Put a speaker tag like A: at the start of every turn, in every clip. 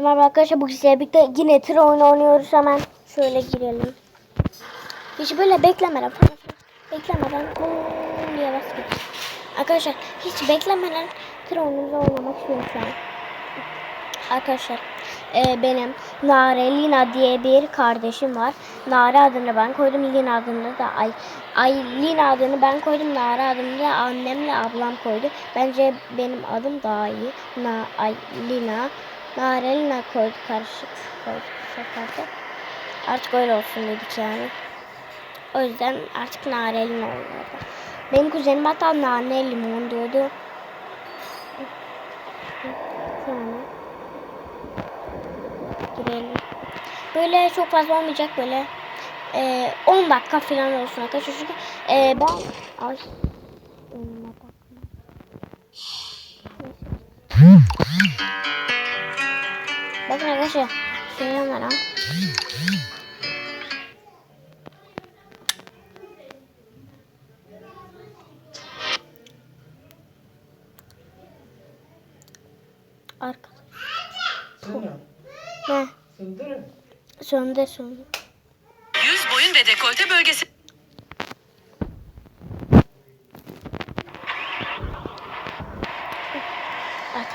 A: Merhaba arkadaşlar bugün sizlerle birlikte yine tır oyunu oynuyoruz hemen şöyle girelim. Hiç böyle beklemeden falan beklemeden koom diye bas git. Arkadaşlar hiç beklemeden tır oyunumuzu oynamak istiyorum şu an. Arkadaşlar e, benim Nare Lina diye bir kardeşim var. Nare adını ben koydum. Lina adını da ay ay Lina adını ben koydum. Nare adını da annemle ablam koydu. Bence benim adım daha iyi. Na ay Lina Nare Lina koyduk karışık koyduk de. Artık öyle olsun dedik yani. O yüzden artık Nare Lina oldu. Benim kuzenim hatta nane limon diyordu. Sonra girelim. Böyle çok fazla olmayacak böyle. Ee, 10 dakika falan olsun arkadaşlar. Çünkü ee, ben ay bakma. Bakın arkadaşlar. Şöyle var ha. Arkada.
B: Söndür.
A: Ne?
B: Söndür.
A: Söndü söndü.
C: Yüz, boyun ve dekolte bölgesi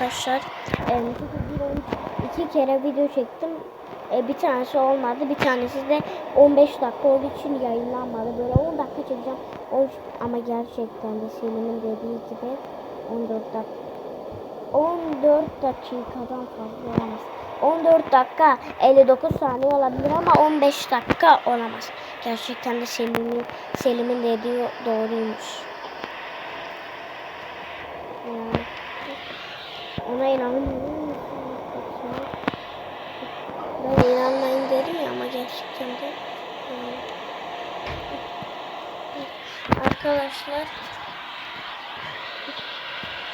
A: Arkadaşlar e, iki kere video çektim. E, bir tanesi olmadı. Bir tanesi de 15 dakika olduğu için yayınlanmadı. Böyle 10 dakika çekeceğim. 13 ama gerçekten de Selim'in dediği gibi 14 dakika 14 dakikadan fazla olamaz. 14 dakika 59 saniye olabilir ama 15 dakika olamaz. Gerçekten de Selim'in Selim'in dediği doğruymuş. Yani ona inanmıyorum. Ben inanmayın dedim ya ama gerçekten de. Arkadaşlar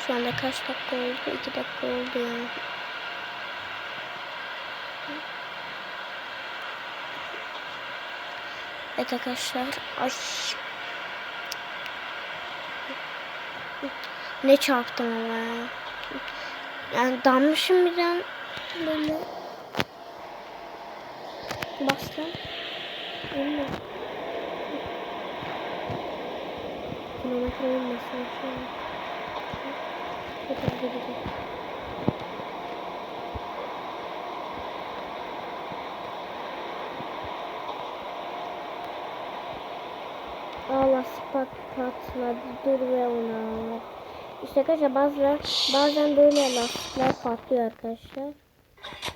A: şu anda kaç dakika oldu? 2 dakika oldu yani. Evet arkadaşlar. Ay. Ne çarptım ama ya. Yani dalmışım birden böyle bastım. Bilmiyorum. Kilometre olmasın şu an. Tekrar gidecek. Allah pat patladı dur ve onu al. İşte arkadaşlar bazen, bazen böyle lastikler patlıyor arkadaşlar.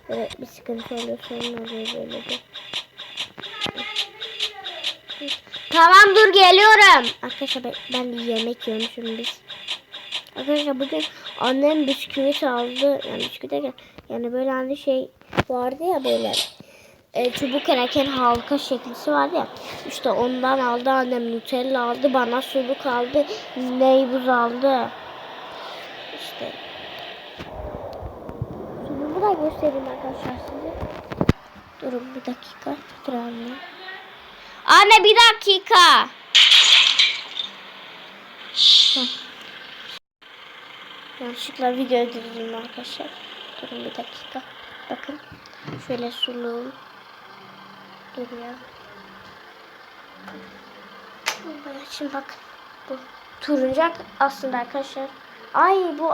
A: Böyle bir sıkıntı oluyor sorun oluyor böyle bir. Tamam dur geliyorum. Arkadaşlar ben, ben yemek yiyormuşum biz. Arkadaşlar bugün annem bisküvit aldı. Yani bisküvit derken yani böyle hani şey vardı ya böyle e, çubuk kraken halka şeklisi vardı ya. İşte ondan aldı annem Nutella aldı bana suluk aldı. Neybuz aldı. İşte. Suluğu da göstereyim arkadaşlar size. Durun bir dakika. Dur anne. Anne bir dakika. Yanlışlıkla video edildim arkadaşlar. Durun bir dakika. Bakın. Şöyle suluğum. Duruyor. Şimdi bak. Bu turuncak aslında arkadaşlar. Ay bu